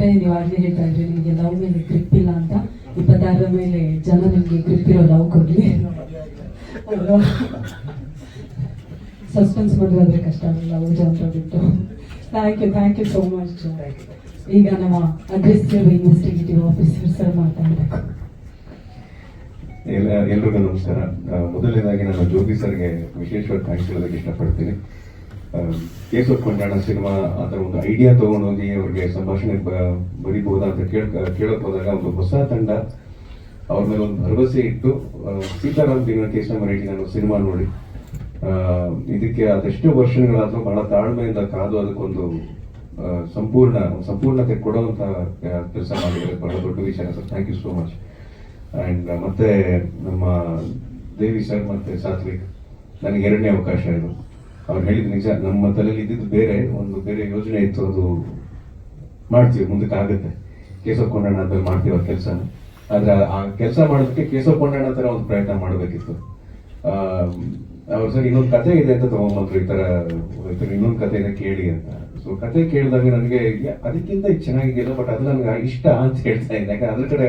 ಯಾಕಂದ್ರೆ ನೀವು ಆಗ್ಲೇ ಹೇಳ್ತಾ ಇದ್ರಿ ನಿಮಗೆ ಲವ್ ಮೇಲೆ ಗ್ರಿಪ್ ಇಲ್ಲ ಅಂತ ಇಪ್ಪತ್ತಾರರ ಮೇಲೆ ಜನ ನಿಮಗೆ ಗ್ರಿಪ್ ಇರೋ ಲವ್ ಕೊಡ್ಲಿ. ಸಸ್ಪೆನ್ಸ್ ಮಾಡಿದ್ರೆ ಕಷ್ಟ, ಲವ್ ಅಂತ ಬಿಟ್ಟು. Thank you thank you so much ಈಗ ನಮ್ಮ ಅಗ್ರೆಸಿವ್ ಇನ್ವೆಸ್ಟಿಗೇಟಿವ್ ಆಫೀಸರ್ ಸರ್ ಮಾತಾಡಬೇಕು ಎಲ್ಲ ಎಲ್ರಿಗೂ ನಮಸ್ಕಾರ. ಮೊದಲನೇದಾಗಿ ನಾನು ಜೋಗಿ ಸರ್ಗೆ ವಿಶೇಷವಾಗಿ ಥ್ಯಾಂಕ್ಸ್ ಹೇಳೋದಕ್ಕೆ ಇಷ್ಟಪಡ್ತೀನಿ. ಕೇಶವ ಕೊಂಡಾಣ ಸಿನಿಮಾ ಅದರ ಒಂದು ಐಡಿಯಾ ತಗೊಂಡೋಗಿ ಅವ್ರಿಗೆ ಸಂಭಾಷಣೆ ಬ- ಬರಿಬಹುದಾ ಅಂತ ಕೇಳ ಕೇಳಕ್ ಹೋದಾಗ ಒಂದು ಹೊಸ ತಂಡ, ಅವ್ರ ಮೇಲೆ ಒಂದು ಭರವಸೆ ಇಟ್ಟು ಸೀತಾರಾಮ್ ದಿನ ಕೇಶವ ಮರಾಠಿ ನಾನು ಸಿನಿಮಾ ನೋಡಿ. ಇದಕ್ಕೆ ಅದೆಷ್ಟೋ ವರ್ಷಗಳಾದ್ರೂ ಬಹಳ ತಾಳ್ಮೆಯಿಂದ ಕಾದು ಅದಕ್ಕೊಂದು ಸಂಪೂರ್ಣ, ಸಂಪೂರ್ಣತೆ ಕೊಡುವಂತ ಕೆಲಸ ಮಾಡಿದ್ರೆ ಬಹಳ ದೊಡ್ಡ ವಿಷಯ sir. Thank you so much and ಮತ್ತೆ ನಮ್ಮ ದೇವಿ ಸರ್ ಮತ್ತೆ ಸಾತ್ವಿಕ್, ನನಗೆ ಎರಡನೇ ಅವಕಾಶ ಇದು. ಅವ್ರು ಹೇಳಿದ ನಿಜ. ನಮ್ಮ ತಲೆಯಲ್ಲಿ ಇದ್ದಿದ್ದು ಬೇರೆ, ಒಂದು ಬೇರೆ ಯೋಜನೆ ಇತ್ತು, ಅದು ಮಾಡ್ತೀವಿ ಮುಂದಕ್ಕೆ ಆಗುತ್ತೆ ಕೇಶವ ಕೊಂಡಣ್ಣ ಅಂತ ಮಾಡ್ತೀವಿ ಆ ಕೆಲಸನ. ಆದ್ರೆ ಆ ಕೆಲಸ ಮಾಡೋದಕ್ಕೆ ಕೇಶವ ಕೊಂಡಣ್ಣ ತರ ಒಂದು ಪ್ರಯತ್ನ ಮಾಡಬೇಕಿತ್ತು. ಅವ್ರು ಸರ್, ಇನ್ನೊಂದು ಕತೆ ಇದೆ ಅಂತ ತಗೊಂಬಂದ್ರು ಈ ತರ ಇನ್ನೊಂದು ಕತೆ ಇದೆ ಕೇಳಿ ಅಂತ. ಸೊ ಕತೆ ಕೇಳಿದಾಗ ನನಗೆ ಅದಕ್ಕಿಂತ ಇದು ಚೆನ್ನಾಗಿಲ್ಲ ಬಟ್ ಅದು ನನಗೆ ಇಷ್ಟ ಅಂತ ಹೇಳ್ತಾ ಇದ್ದೆ. ಯಾಕಂದ್ರೆ ಅದ್ರ ಕಡೆ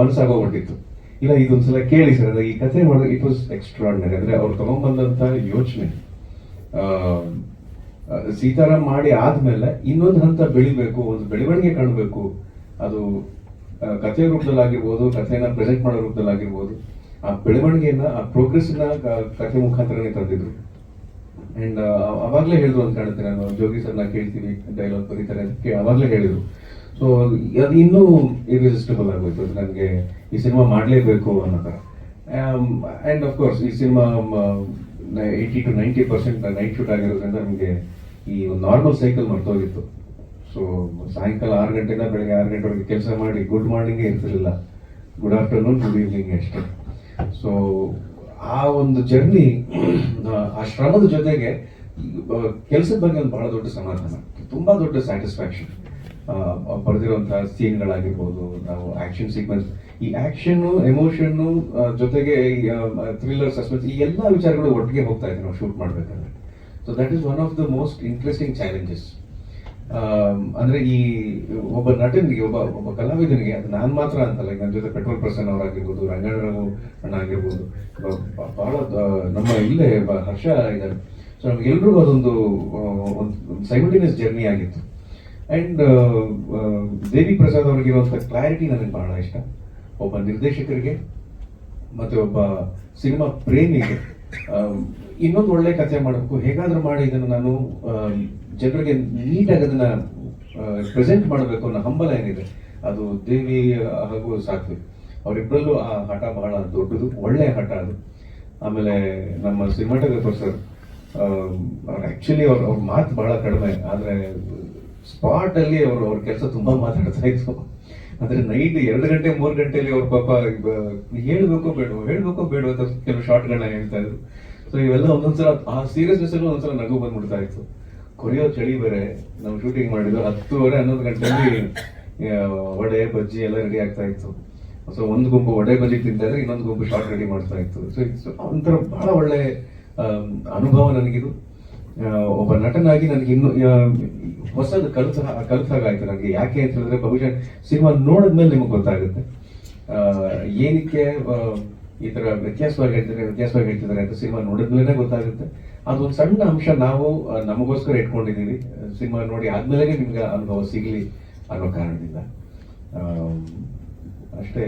ಮನಸ್ಸಾಗೋಗ್ಬಿಟ್ಟಿತ್ತು. ಇಲ್ಲ, ಇದೊಂದ್ಸಲ ಕೇಳಿ ಸರ್ ಈ ಕತೆ ಮಾಡಿದ್ರೆ ಇಟ್ ವಾಸ್ ಎಕ್ಸ್ಟ್ರಾರ್ಡಿನರಿ ಅಂದ್ರೆ ಅವ್ರು ತಗೊಂಡ್ಬಂದಂತ ಯೋಚನೆ ಸೀತಾರಾಮ್ ಮಾಡಿ ಆದ್ಮೇಲೆ ಇನ್ನೊಂದು ಹಂತ ಬೆಳಿಬೇಕು, ಒಂದು ಬೆಳವಣಿಗೆ ಕಾಣಬೇಕು. ಅದು ಕಥೆ ರೂಪದಲ್ಲಾಗಿರ್ಬೋದು, ಕಥೆನ ಪ್ರೆಸೆಂಟ್ ಮಾಡೋ ರೂಪದಲ್ಲಾಗಿರ್ಬೋದು, ಆ ಬೆಳವಣಿಗೆಯನ್ನ, ಆ ಪ್ರೋಗ್ರೆಸ್ನ ಕಥೆ ಮುಖಾಂತರನೇ ತಂದಿದ್ರು. ಅಂಡ್ ಅವಾಗ್ಲೇ ಹೇಳಿದ್ರು ಅಂತ ಕಾಣುತ್ತೆ ನಾನು, ಜೋಗಿ ಸರ್ನ ಕೇಳ್ತೀವಿ ಡೈಲಾಗ್ ಬರೀತಾರೆ ಅದಕ್ಕೆ ಅವಾಗಲೇ ಹೇಳಿದ್ರು. ಸೊ ಅದು ಇನ್ನೂ ಇರ್ರೆಸಿಸ್ಟಬಲ್ ಆಗೋಯ್ತು, ಅದು ನನಗೆ ಈ ಸಿನಿಮಾ ಮಾಡಲೇಬೇಕು ಅನ್ನೋ ಥರ. ಅಂಡ್ ಆಫ್ ಕೋರ್ಸ್ ಈ cinema eighty two ninety percent night shoot ಆಗಿರೋದ್ರಿಂದ ನಮಗೆ ಈ ಒಂದು ನಾರ್ಮಲ್ ಸೈಕಲ್ ಮರ್ತೋಗಿತ್ತು. ಸೊ ಸಾಯಂಕಾಲ ಆರು ಗಂಟೆಯಿಂದ ಬೆಳಗ್ಗೆ ಆರು ಗಂಟೆವರೆಗೆ ಕೆಲಸ ಮಾಡಿ ಗುಡ್ ಮಾರ್ನಿಂಗೇ ಇರ್ತಿರಲಿಲ್ಲ. ಗುಡ್ ಆಫ್ಟರ್ನೂನ್ ಗುಡ್ ಈವ್ನಿಂಗ್ ಅಷ್ಟೇ. ಸೊ ಆ ಒಂದು ಜರ್ನಿ ಆ ಶ್ರಮದ ಜೊತೆಗೆ ಕೆಲಸದ ಬಗ್ಗೆ ಒಂದು ಬಹಳ ದೊಡ್ಡ ಸಮಾಧಾನ. ತುಂಬಾ ದೊಡ್ಡ ಸ್ಯಾಟಿಸ್ಫ್ಯಾಕ್ಷನ್ ಬರೆದಿರುವಂತಹ ಸೀನ್ಗಳಾಗಿರ್ಬೋದು, ನಾವು ಆಕ್ಷನ್ ಸೀಕ್ವೆನ್ಸ್ ಈ ಆಕ್ಷನ್ ಎಮೋಷನ್ ಜೊತೆಗೆ ಥ್ರಿಲ್ಲರ್ ಸಸ್ಪೆನ್ಸ್ ಈ ಎಲ್ಲ ವಿಚಾರಗಳು ಒಟ್ಟಿಗೆ ಹೋಗ್ತಾ ಇದ್ದೀವಿ ನಾವು ಶೂಟ್ ಮಾಡ್ಬೇಕಾದ್ರೆ. So that is one of the most interesting challenges ಅಂದ್ರೆ ಈ ಒಬ್ಬ ನಟನಿಗೆ, ಒಬ್ಬ ಒಬ್ಬ ಕಲಾವಿದನಿಗೆ, ಅದು ನಾನು ಮಾತ್ರ ಅಂತಲ್ಲ ನನ್ನ ಜೊತೆ ಪೆಟ್ರೋಲ್ ಪರ್ಸನ್ ಅವರಾಗಿರ್ಬೋದು, ರಂಗಣ್ಣ ಅಣ್ಣ ಆಗಿರ್ಬೋದು ಬಹಳ ನಮ್ಮ ಇಲ್ಲೇ ಹರ್ಷ ಇದ್ದಾರೆ. ಸೊ ನಮ್ಗೆಲ್ರಿಗೂ ಅದೊಂದು ಒಂದು ಸೈಮಲ್ಟೇನಿಯಸ್ ಜರ್ನಿ ಆಗಿತ್ತು. ಅಂಡ್ ದೇವಿ ಪ್ರಸಾದ್ ಅವರಿಗಿರುವಂಥ ಕ್ಲಾರಿಟಿ ನನಗೆ ಬಹಳ ಇಷ್ಟ. ಒಬ್ಬ ನಿರ್ದೇಶಕರಿಗೆ ಮತ್ತೆ ಒಬ್ಬ ಸಿನಿಮಾ ಪ್ರೇಮಿಗೆ ಇನ್ನೊಂದು ಒಳ್ಳೆ ಕಥೆ ಮಾಡಬೇಕು. ಹೇಗಾದರೂ ಮಾಡಿ ಇದನ್ನು ನಾನು ಜನರಿಗೆ ನೀಟಾಗಿ ಅದನ್ನ ಪ್ರೆಸೆಂಟ್ ಮಾಡಬೇಕು ಅನ್ನೋ ಹಂಬಲ ಏನಿದೆ, ಅದು ದೇವಿ ಹಾಗೂ ಸಾತ್ವಿಕ್ ಅವರಿಬ್ಬರಲ್ಲೂ ಆ ಹಠ ಬಹಳ ದೊಡ್ಡದು, ಒಳ್ಳೆಯ ಹಠ ಅದು. ಆಮೇಲೆ ನಮ್ಮ ಸಿನಿಮಾಟೋಗ್ರಫರ್ ಸರ್ ಆಕ್ಚುಲಿ ಅವ್ರ ಅವ್ರ ಮಾತು ಬಹಳ ಕಡಿಮೆ. ಆದ್ರೆ ಸ್ಪಾಟ್ ಅಲ್ಲಿ ಅವರು ಅವ್ರ ಕೆಲಸ ತುಂಬಾ ಮಾತಾಡ್ತಾ ಇತ್ತು ಅಂದ್ರೆ ನೈಟ್ ಎರಡು ಗಂಟೆ, ಮೂರು ಗಂಟೆಯಲ್ಲಿ ಅವ್ರ ಪಾಪ ಹೇಳ್ಬೇಕು ಬೇಡ ಹೇಳ್ಬೇಕೋ ಬೇಡ ಅಂತ ಕೆಲವು ಶಾರ್ಟ್ಗಳನ್ನ ಹೇಳ್ತಾ ಇದ್ರು. ಸೊ ಇವೆಲ್ಲ ಒಂದೊಂದ್ಸಲ, ಆ ಸೀರಿಯಸ್ನೆಸ್ ಅಲ್ಲಿ ಒಂದೊಂದ್ಸಲ ನಗು ಬಂದ್ಬಿಡ್ತಾ ಇತ್ತು. ಕೊರಿಯೋ ಚಳಿ ಬೇರೆ, ನಾವು ಶೂಟಿಂಗ್ ಮಾಡಿದ್ರು ಹತ್ತುವರೆ, ಹನ್ನೊಂದು ಗಂಟೆಯಲ್ಲಿ ವಡೆ, ಬಜ್ಜಿ ಎಲ್ಲ ರೆಡಿ ಆಗ್ತಾ ಇತ್ತು. ಸೊ ಒಂದು ಗುಂಪು ವಡೆ ಬಜ್ಜಿ ತಿಂತಾ ಇನ್ನೊಂದು ಗುಂಪು ಶಾರ್ಟ್ ರೆಡಿ ಮಾಡ್ತಾ ಇತ್ತು. ಸೊ ಇಟ್ಸ್ ಒಂಥರ ಬಹಳ ಒಳ್ಳೆ ಅನುಭವ ನನಗಿದು. ಒಬ್ಬ ನಟನಾಗಿ ನನಗೆ ಇನ್ನು ಹೊಸದು ಕಲಿತ ಕಲಿತಾಗಾಯ್ತು ನನಗೆ. ಯಾಕೆ ಅಂತ ಹೇಳಿದ್ರೆ ಬಹುಶಃ ಸಿನಿಮಾ ನೋಡಿದ್ಮೇಲೆ ನಿಮಗೆ ಗೊತ್ತಾಗುತ್ತೆ. ಏನಕ್ಕೆ ಈ ತರ ವ್ಯತ್ಯಾಸವಾಗಿ ಹೇಳ್ತಿದ್ದಾರೆ ವ್ಯತ್ಯಾಸವಾಗಿ ಹೇಳ್ತಿದ್ದಾರೆ ಅಂತ ಸಿನಿಮಾ ನೋಡಿದ್ಮೇಲೆ ಗೊತ್ತಾಗುತ್ತೆ. ಅದೊಂದು ಸಣ್ಣ ಅಂಶ ನಾವು ನಮಗೋಸ್ಕರ ಇಟ್ಕೊಂಡಿದ್ದೀವಿ. ಸಿನಿಮಾ ನೋಡಿ ಆದ್ಮೇಲೆ ನಿಮ್ಗೆ ಅನುಭವ ಸಿಗ್ಲಿ ಅನ್ನೋ ಕಾರಣದಿಂದ. ಅಷ್ಟೇ